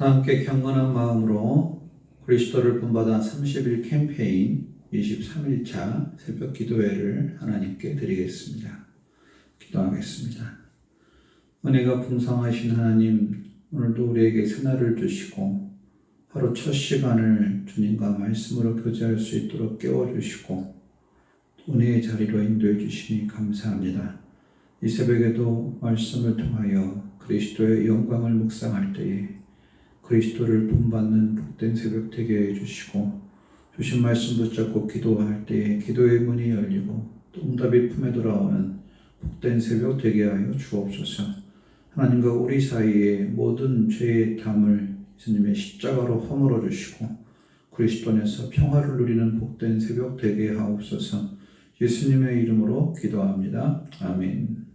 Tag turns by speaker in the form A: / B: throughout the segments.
A: 다 함께 경건한 마음으로 그리스도를 본받아 30일 캠페인 23일차 새벽 기도회를 하나님께 드리겠습니다. 기도하겠습니다. 은혜가 풍성하신 하나님, 오늘도 우리에게 새날을 주시고 하루 첫 시간을 주님과 말씀으로 교제할 수 있도록 깨워주시고 은혜의 자리로 인도해 주시니 감사합니다. 이 새벽에도 말씀을 통하여 그리스도의 영광을 묵상할 때에 그리스도를 본받는 복된 새벽 되게 해주시고 주신 말씀 붙잡고 기도할 때에 기도의 문이 열리고 또 응답이 품에 돌아오는 복된 새벽 되게 하여 주옵소서. 하나님과 우리 사이에 모든 죄의 담을 예수님의 십자가로 허물어 주시고 그리스도 안에서 평화를 누리는 복된 새벽 되게 하옵소서. 예수님의 이름으로 기도합니다. 아멘.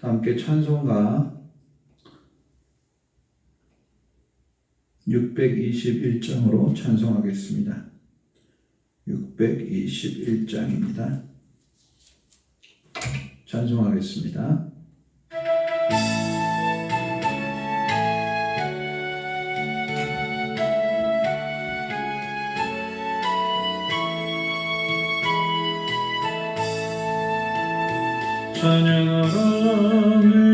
A: 다 함께 찬송가 621장으로 찬송하겠습니다. 621장입니다. 찬송하겠습니다. 찬양하라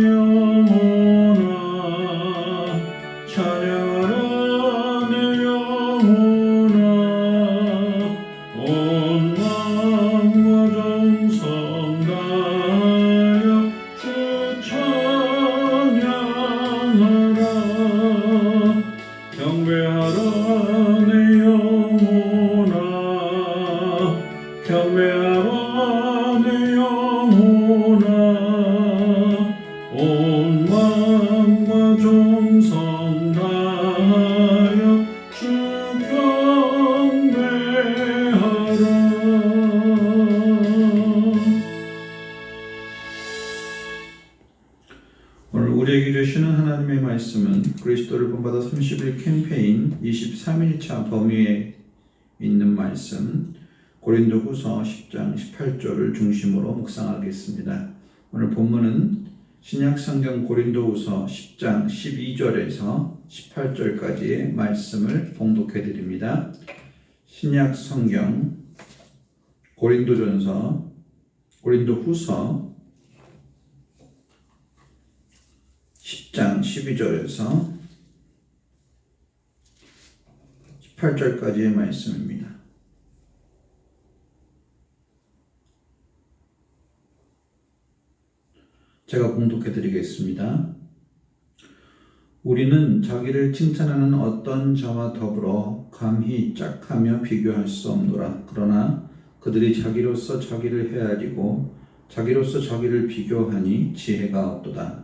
A: 우리에게 주시는 하나님의 말씀은 그리스도를 본받아 30일 캠페인 23일차 범위에 있는 말씀 고린도후서 10장 18절을 중심으로 묵상하겠습니다. 오늘 본문은 신약 성경 고린도후서 10장 12절에서 18절까지의 말씀을 봉독해 드립니다. 신약 성경 고린도전서 고린도후서 10장 12절에서 18절까지의 말씀입니다. 제가 공독해 드리겠습니다. 우리는 자기를 칭찬하는 어떤 자와 더불어 감히 짝하며 비교할 수 없노라. 그러나 그들이 자기로서 자기를 헤아리고 자기로서 자기를 비교하니 지혜가 없도다.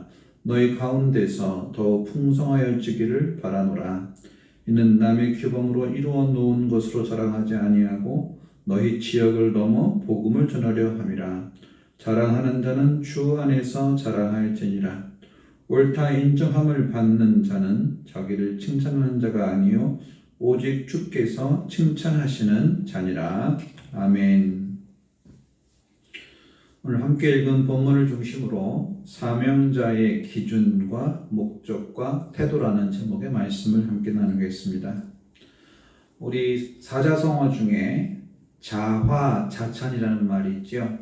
A: 너희 가운데서 더욱 풍성하여지기를 바라노라. 이는 남의 규범으로 이루어 놓은 것으로 자랑하지 아니하고 너희 지역을 넘어 복음을 전하려 함이라. 자랑하는 자는 주 안에서 자랑할지니라. 옳다 인정함을 받는 자는 자기를 칭찬하는 자가 아니요 오직 주께서 칭찬하시는 자니라. 아멘. 오늘 함께 읽은 본문을 중심으로 사명자의 기준과 목적과 태도라는 제목의 말씀을 함께 나누겠습니다. 우리 사자성어 중에 자화, 자찬이라는 말이 있죠.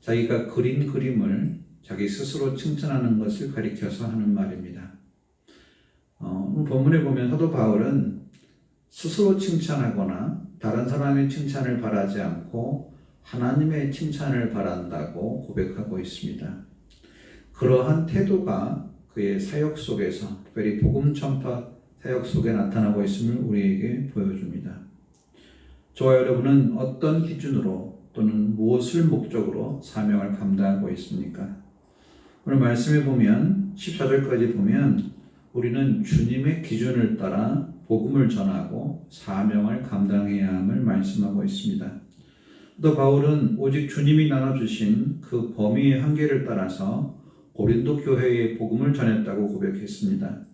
A: 자기가 그린 그림을 자기 스스로 칭찬하는 것을 가리켜서 하는 말입니다. 어, 본문에 보면 사도 바울은 스스로 칭찬하거나 다른 사람의 칭찬을 바라지 않고 하나님의 칭찬을 바란다고 고백하고 있습니다. 그러한 태도가 그의 사역 속에서 특별히 복음 전파 사역 속에 나타나고 있음을 우리에게 보여줍니다. 저와 여러분은 어떤 기준으로 또는 무엇을 목적으로 사명을 감당하고 있습니까? 오늘 말씀에 보면 14절까지 보면 우리는 주님의 기준을 따라 복음을 전하고 사명을 감당해야 함을 말씀하고 있습니다. 또 바울은 오직 주님이 나눠주신 그 범위의 한계를 따라서 고린도 교회에 복음을 전했다고 고백했습니다.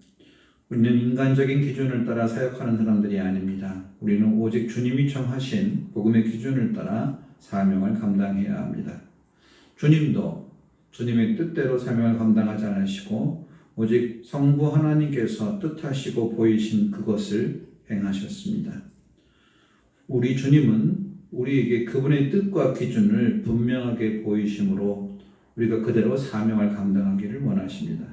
A: 우리는 인간적인 기준을 따라 사역하는 사람들이 아닙니다. 우리는 오직 주님이 정하신 복음의 기준을 따라 사명을 감당해야 합니다. 주님도 주님의 뜻대로 사명을 감당하지 않으시고 오직 성부 하나님께서 뜻하시고 보이신 그것을 행하셨습니다. 우리 주님은 우리에게 그분의 뜻과 기준을 분명하게 보이심으로 우리가 그대로 사명을 감당하기를 원하십니다.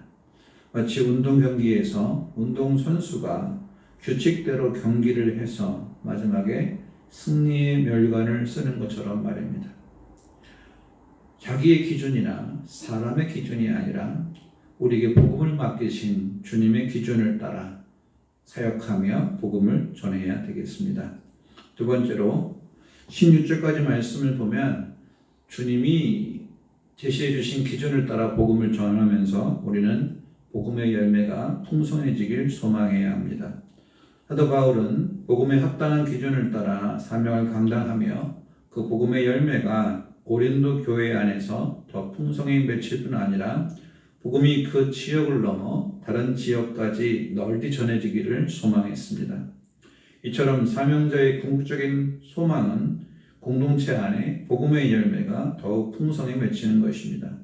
A: 마치 운동 경기에서 운동 선수가 규칙대로 경기를 해서 마지막에 승리의 멸관을 쓰는 것처럼 말입니다. 자기의 기준이나 사람의 기준이 아니라 우리에게 복음을 맡기신 주님의 기준을 따라 사역하며 복음을 전해야 되겠습니다. 두 번째로 16절까지 말씀을 보면 주님이 제시해 주신 기준을 따라 복음을 전하면서 우리는 복음의 열매가 풍성해지길 소망해야 합니다. 사도 바울은 복음에 합당한 기준을 따라 사명을 감당하며 그 복음의 열매가 고린도 교회 안에서 더 풍성히 맺힐 뿐 아니라 복음이 그 지역을 넘어 다른 지역까지 널리 전해지기를 소망했습니다. 이처럼 사명자의 궁극적인 소망은 공동체 안에 복음의 열매가 더욱 풍성히 맺히는 것입니다.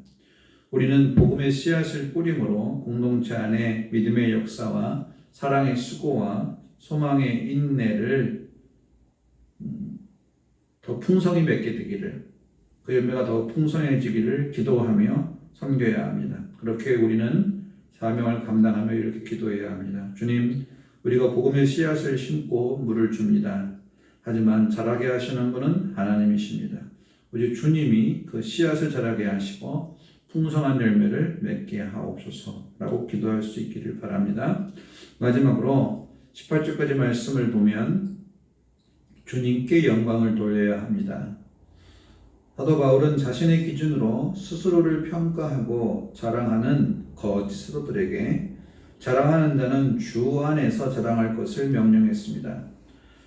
A: 우리는 복음의 씨앗을 뿌림으로 공동체 안에 믿음의 역사와 사랑의 수고와 소망의 인내를 음, 더 풍성히 맺게 되기를 그 열매가 더 풍성해지기를 기도하며 섬겨야 합니다. 그렇게 우리는 사명을 감당하며 이렇게 기도해야 합니다. 주님, 우리가 복음의 씨앗을 심고 물을 줍니다. 하지만 자라게 하시는 분은 하나님이십니다. 오직 주님이 그 씨앗을 자라게 하시고 풍성한 열매를 맺게 하옵소서라고 기도할 수 있기를 바랍니다. 마지막으로 18절까지 말씀을 보면 주님께 영광을 돌려야 합니다. 사도 바울은 자신의 기준으로 스스로를 평가하고 자랑하는 거짓으로들에게 자랑하는 자는 주 안에서 자랑할 것을 명령했습니다.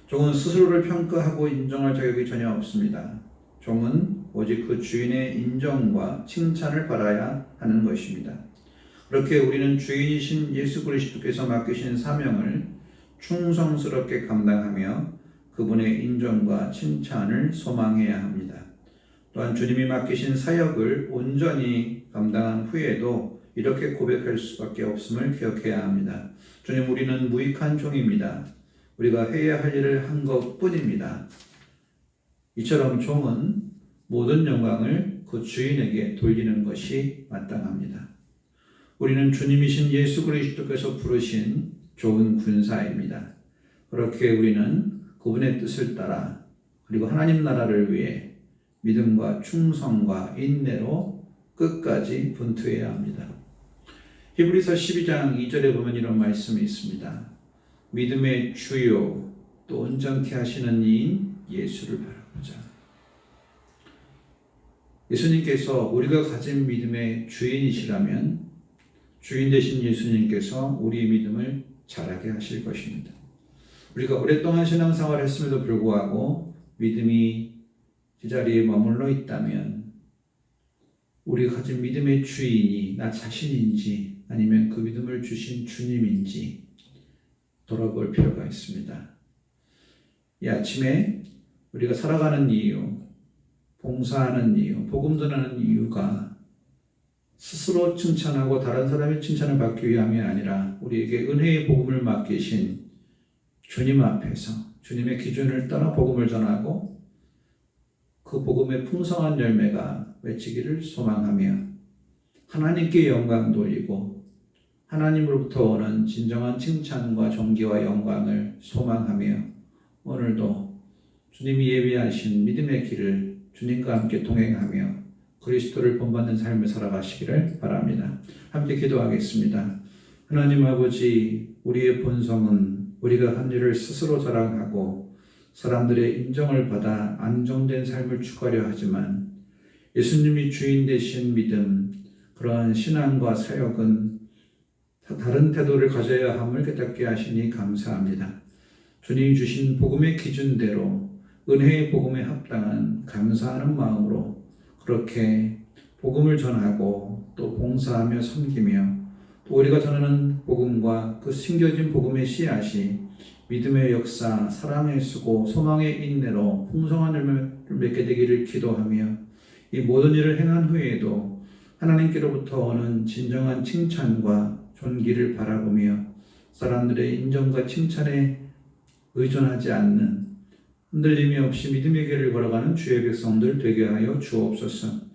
A: 종은 스스로를 평가하고 인정할 자격이 전혀 없습니다. 종은 오직 그 주인의 인정과 칭찬을 받아야 하는 것입니다. 그렇게 우리는 주인이신 예수 그리스도께서 맡기신 사명을 충성스럽게 감당하며 그분의 인정과 칭찬을 소망해야 합니다. 또한 주님이 맡기신 사역을 온전히 감당한 후에도 이렇게 고백할 수밖에 없음을 기억해야 합니다. 주님, 우리는 무익한 종입니다. 우리가 해야 할 일을 한 것 뿐입니다. 이처럼 종은 모든 영광을 그 주인에게 돌리는 것이 마땅합니다. 우리는 주님이신 예수 그리스도께서 부르신 좋은 군사입니다. 그렇게 우리는 그분의 뜻을 따라 그리고 하나님 나라를 위해 믿음과 충성과 인내로 끝까지 분투해야 합니다. 히브리서 12장 2절에 보면 이런 말씀이 있습니다. 믿음의 주요 또 온전케 하시는 이인 예수를 바라보자. 예수님께서 우리가 가진 믿음의 주인이시라면 주인 되신 예수님께서 우리의 믿음을 자라게 하실 것입니다. 우리가 오랫동안 신앙생활을 했음에도 불구하고 믿음이 제자리에 머물러 있다면 우리가 가진 믿음의 주인이 나 자신인지 아니면 그 믿음을 주신 주님인지 돌아볼 필요가 있습니다. 이 아침에 우리가 살아가는 이유, 봉사하는 이유, 복음 전하는 이유가 스스로 칭찬하고 다른 사람의 칭찬을 받기 위함이 아니라 우리에게 은혜의 복음을 맡기신 주님 앞에서 주님의 기준을 따라 복음을 전하고 그 복음의 풍성한 열매가 맺히기를 소망하며 하나님께 영광 돌리고 하나님으로부터 오는 진정한 칭찬과 존귀와 영광을 소망하며 오늘도 주님이 예비하신 믿음의 길을 주님과 함께 동행하며 그리스도를 본받는 삶을 살아가시기를 바랍니다. 함께 기도하겠습니다. 하나님 아버지, 우리의 본성은 우리가 한 일을 스스로 자랑하고 사람들의 인정을 받아 안정된 삶을 추구하려 하지만 예수님이 주인 되신 믿음, 그러한 신앙과 사역은 다른 태도를 가져야 함을 깨닫게 하시니 감사합니다. 주님 주신 복음의 기준대로 은혜의 복음에 합당한 감사하는 마음으로 그렇게 복음을 전하고 또 봉사하며 섬기며 또 우리가 전하는 복음과 그 심겨진 복음의 씨앗이 믿음의 역사, 사랑의 수고, 소망의 인내로 풍성한 열매를 맺게 되기를 기도하며 이 모든 일을 행한 후에도 하나님께로부터 오는 진정한 칭찬과 존귀를 바라보며 사람들의 인정과 칭찬에 의존하지 않는 흔들림이 없이 믿음의 길을 걸어가는 주의 백성들 되게 하여 주옵소서.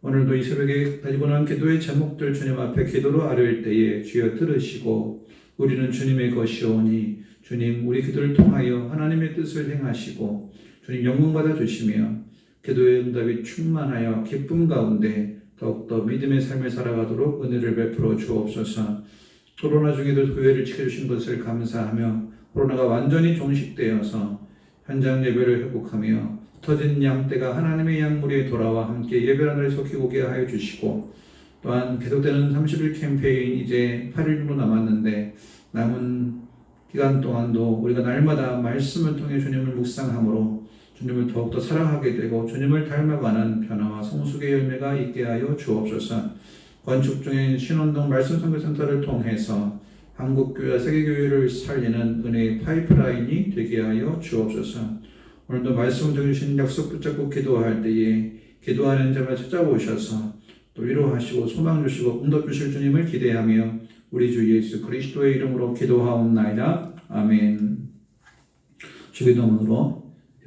A: 오늘도 이 새벽에 나온 기도의 제목들 주님 앞에 기도로 아뢰일 때에 주여 들으시고 우리는 주님의 것이오니 주님 우리 기도를 통하여 하나님의 뜻을 행하시고 주님 영광 받아 주시며 기도의 응답이 충만하여 기쁨 가운데 더욱더 믿음의 삶을 살아가도록 은혜를 베풀어 주옵소서. 코로나 중에도 교회를 지켜주신 것을 감사하며 코로나가 완전히 종식되어서 현장 예배를 회복하며 흩어진 양떼가 하나님의 양무리에 돌아와 함께 예배를 하늘에 속히 오게 하여 주시고 또한 계속되는 30일 캠페인 이제 8일 정도 남았는데 남은 기간 동안도 우리가 날마다 말씀을 통해 주님을 묵상함으로 주님을 더욱더 사랑하게 되고 주님을 닮아가는 변화와 성숙의 열매가 있게 하여 주옵소서. 건축 중인 신원동 말씀 선교센터를 통해서 한국교회와 세계교회를 살리는 은혜의 파이프라인이 되게 하여 주옵소서. 오늘도 말씀 들으신 약속 붙잡고 기도할 때에 기도하는 자만 찾아오셔서 또 위로하시고 소망 주시고 응답 주실 주님을 기대하며 우리 주 예수 그리스도의 이름으로 기도하옵나이다. 아멘. 주기도문으로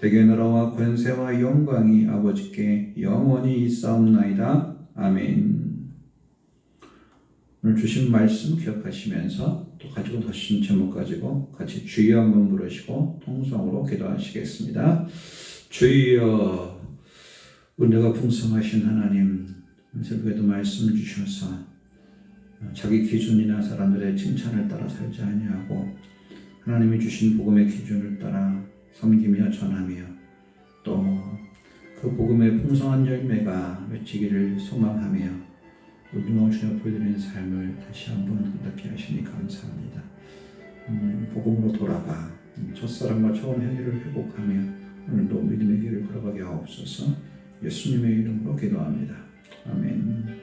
A: 대개 나라와 권세와 영광이 아버지께 영원히 있사옵나이다. 아멘. 오늘 주신 말씀 기억하시면서 또 가지고 가신 제목 가지고 같이 주여 한번 부르시고 통성으로 기도하시겠습니다. 주여 은혜가 풍성하신 하나님 새벽에도 말씀을 주셔서 자기 기준이나 사람들의 칭찬을 따라 살지 아니하고 하나님이 주신 복음의 기준을 따라 섬기며 전하며 또 그 복음의 풍성한 열매가 맺히기를 소망하며 우리가 주님 보여드리는 삶을 다시 한번 깨닫게 하시니 감사합니다. 음, 복음으로 돌아가 음, 첫사랑과 처음 행위를 회복하며 오늘도 믿음의 길을 걸어가게 하옵소서 예수님의 이름으로 기도합니다. 아멘.